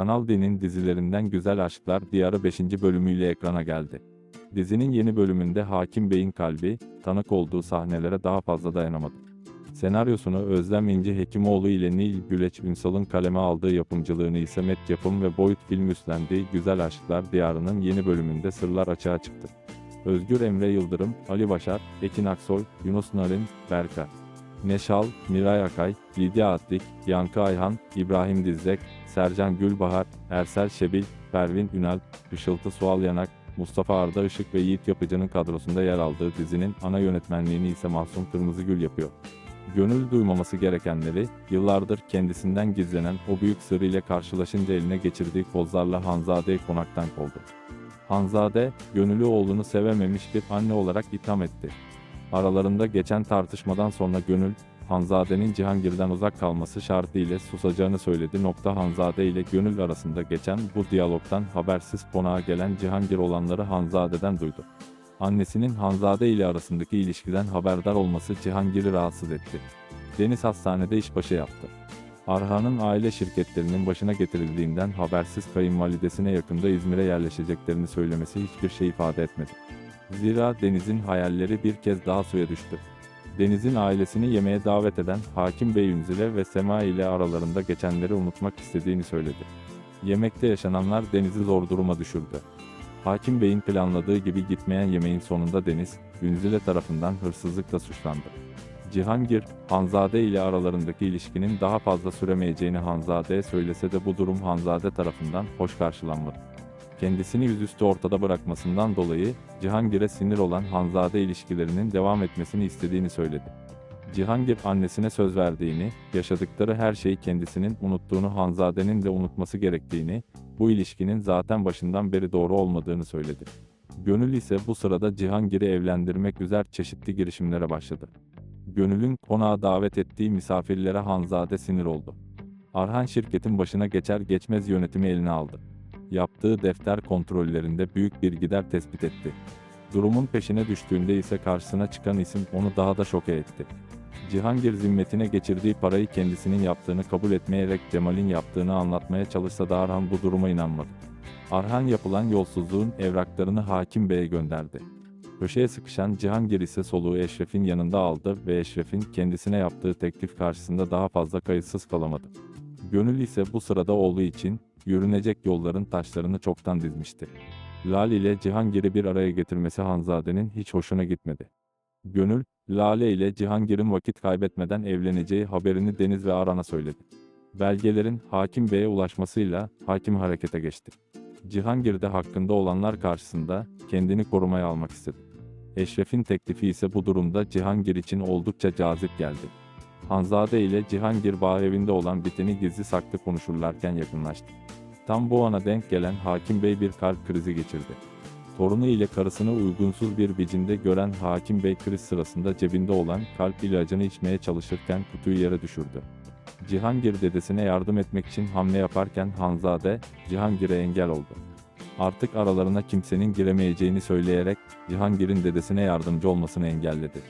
Kanal D'nin dizilerinden Güzel Aşklar Diyarı 5. bölümüyle ekrana geldi. Dizinin yeni bölümünde Hakim Bey'in kalbi, tanık olduğu sahnelere daha fazla dayanamadı. Senaryosunu Özlem İnci Hekimoğlu ile Nil Güleç Ünsal'ın kaleme aldığı yapımcılığını ise Met Yapım ve Boyut Film üstlendiği Güzel Aşklar Diyarı'nın yeni bölümünde sırlar açığa çıktı. Özgür Emre Yıldırım, Ali Başar, Ekin Aksoy, Yunus Narin, Berka, Neşal, Miray Akay, Lidya Atlik, Yankı Ayhan, İbrahim Dizdek, Sercan Gülbahar, Ersel Şebil, Pervin Ünal, Işıltı Sual Yanak, Mustafa Arda Işık ve Yiğit Yapıcı'nın kadrosunda yer aldığı dizinin ana yönetmenliğini ise Mahsun Kırmızıgül yapıyor. Gönül duymaması gerekenleri, yıllardır kendisinden gizlenen o büyük sır ile karşılaşınca eline geçirdiği kozlarla Hanzade'yi konaktan kovdu. Hanzade, gönüllü oğlunu sevememiş bir anne olarak itham etti. Aralarında geçen tartışmadan sonra Gönül, Hanzade'nin Cihangir'den uzak kalması şartı ile susacağını söyledi. Nokta Hanzade ile Gönül arasında geçen bu diyalogtan habersiz konağa gelen Cihangir olanları Hanzade'den duydu. Annesinin Hanzade ile arasındaki ilişkiden haberdar olması Cihangir'i rahatsız etti. Deniz hastanede işbaşı yaptı. Arhan'ın aile şirketlerinin başına getirildiğinden habersiz kayınvalidesine yakında İzmir'e yerleşeceklerini söylemesi hiçbir şey ifade etmedi. Zira Deniz'in hayalleri bir kez daha suya düştü. Deniz'in ailesini yemeğe davet eden Hakim Bey Ünzile ve Sema ile aralarında geçenleri unutmak istediğini söyledi. Yemekte yaşananlar Deniz'i zor duruma düşürdü. Hakim Bey'in planladığı gibi gitmeyen yemeğin sonunda Deniz, Ünzile tarafından hırsızlıkla suçlandı. Cihangir, Hanzade ile aralarındaki ilişkinin daha fazla süremeyeceğini Hanzade'ye söylese de bu durum Hanzade tarafından hoş karşılanmadı. Kendisini yüzüstü ortada bırakmasından dolayı Cihangir'e sinir olan Hanzade ilişkilerinin devam etmesini istediğini söyledi. Cihangir annesine söz verdiğini, yaşadıkları her şeyi kendisinin unuttuğunu Hanzade'nin de unutması gerektiğini, bu ilişkinin zaten başından beri doğru olmadığını söyledi. Gönül ise bu sırada Cihangir'i evlendirmek üzere çeşitli girişimlere başladı. Gönül'ün konağa davet ettiği misafirlere Hanzade sinir oldu. Arhan şirketin başına geçer geçmez yönetimi eline aldı. Yaptığı defter kontrollerinde büyük bir gider tespit etti. Durumun peşine düştüğünde ise karşısına çıkan isim onu daha da şoke etti. Cihangir zimmetine geçirdiği parayı kendisinin yaptığını kabul etmeyerek Cemal'in yaptığını anlatmaya çalışsa da Arhan bu duruma inanmadı. Arhan yapılan yolsuzluğun evraklarını Hakim Bey'e gönderdi. Köşeye sıkışan Cihangir ise soluğu Eşref'in yanında aldı ve Eşref'in kendisine yaptığı teklif karşısında daha fazla kayıtsız kalamadı. Gönül ise bu sırada olduğu için yürünecek yolların taşlarını çoktan dizmişti. Lale ile Cihangir'i bir araya getirmesi Hanzade'nin hiç hoşuna gitmedi. Gönül, Lale ile Cihangir'in vakit kaybetmeden evleneceği haberini Deniz ve Aran'a söyledi. Belgelerin Hakim Bey'e ulaşmasıyla hakim harekete geçti. Cihangir de hakkında olanlar karşısında kendini korumaya almak istedi. Eşref'in teklifi ise bu durumda Cihangir için oldukça cazip geldi. Hanzade ile Cihangir bağ evinde olan biteni gizli saklı konuşurlarken yakınlaştı. Tam bu ana denk gelen Hakim Bey bir kalp krizi geçirdi. Torunu ile karısını uygunsuz bir biçimde gören Hakim Bey kriz sırasında cebinde olan kalp ilacını içmeye çalışırken kutuyu yere düşürdü. Cihangir dedesine yardım etmek için hamle yaparken Hanzade, Cihangir'e engel oldu. Artık aralarına kimsenin giremeyeceğini söyleyerek Cihangir'in dedesine yardımcı olmasını engelledi.